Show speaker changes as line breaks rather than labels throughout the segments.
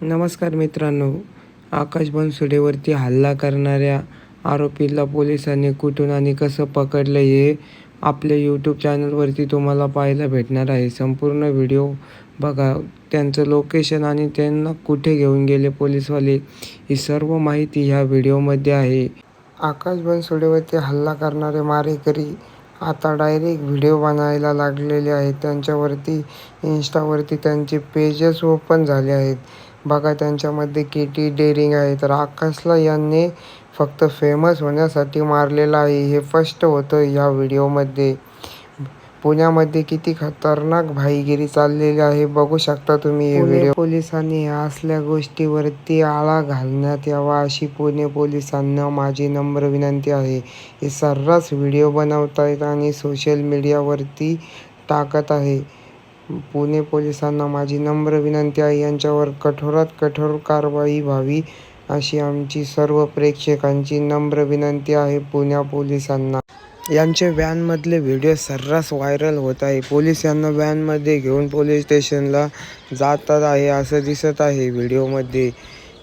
नमस्कार मित्रांनो आकाश बनसुडेवरती हल्ला करणाऱ्या आरोपीला पोलिसांनी कुठून आणि कसं पकडलं हे आपल्या यूट्यूब चॅनलवरती तुम्हाला पाहायला भेटणार आहे. संपूर्ण व्हिडिओ बघा त्यांचं लोकेशन आणि त्यांना कुठे घेऊन गेले पोलीसवाले ही सर्व माहिती ह्या व्हिडिओमध्ये आहे. आकाश बनसुडेवरती हल्ला करणारे मारेकरी आता डायरेक्ट व्हिडिओ बनायला लागलेले आहेत. त्यांच्यावरती इंस्टावरती त्यांचे पेजेस ओपन झाले आहेत. बघा त्यांच्यामध्ये किती डेअरिंग आहे. तर आकाशला यांनी फक्त फेमस होण्यासाठी मारलेलं आहे. हे स्पष्ट होतं ह्या व्हिडिओमध्ये. पुण्यामध्ये किती खतरनाक भाईगिरी चाललेली आहे. बघू शकता तुम्ही हे व्हिडिओ. पोलिसांनी असल्या गोष्टीवरती आळा घालण्यात यावा अशी पुणे पोलिसांना माझी नम्र विनंती आहे. हे सर्रास व्हिडिओ बनवतायत आणि सोशल मीडियावरती टाकत आहे. पुणे पोलिसांना माझी नम्र विनंती आहे. यांच्यावर कठोरात कठोर कारवाई व्हावी अशी आमची सर्व प्रेक्षकांची नम्र विनंती आहे पुण्या पोलिसांना. यांचे व्हॅनमधले व्हिडिओ सर्रास व्हायरल होत आहे. पोलीस यांना व्हॅनमध्ये घेऊन पोलीस स्टेशनला जातात आहे असं दिसत आहे व्हिडिओमध्ये.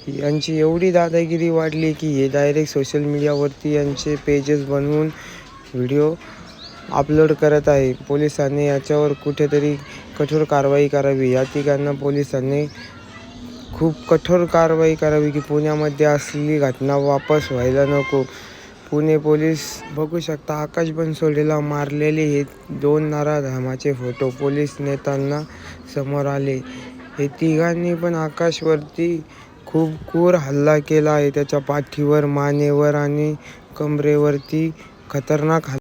यांची एवढी दादागिरी वाढली की हे डायरेक्ट सोशल मीडियावरती यांचे पेजेस बनवून व्हिडिओ अपलोड करत आहे. पोलिसांनी याच्यावर कुठेतरी कठोर कारवाई करावी. या तिघांना पोलिसांनी खूप कठोर कारवाई करावी की पुण्यामध्ये असलेली घटना वापस व्हायला नको. पुणे पोलीस बघू शकता आकाश बनसोडेला मारलेले हे दोन नाराधामाचे फोटो पोलीस नेत्यांना समोर आले. हे तिघांनी पण आकाशवरती खूप क्रूर हल्ला केला आहे. त्याच्या पाठीवर मानेवर आणि कमरेवरती खतरनाक हल्ला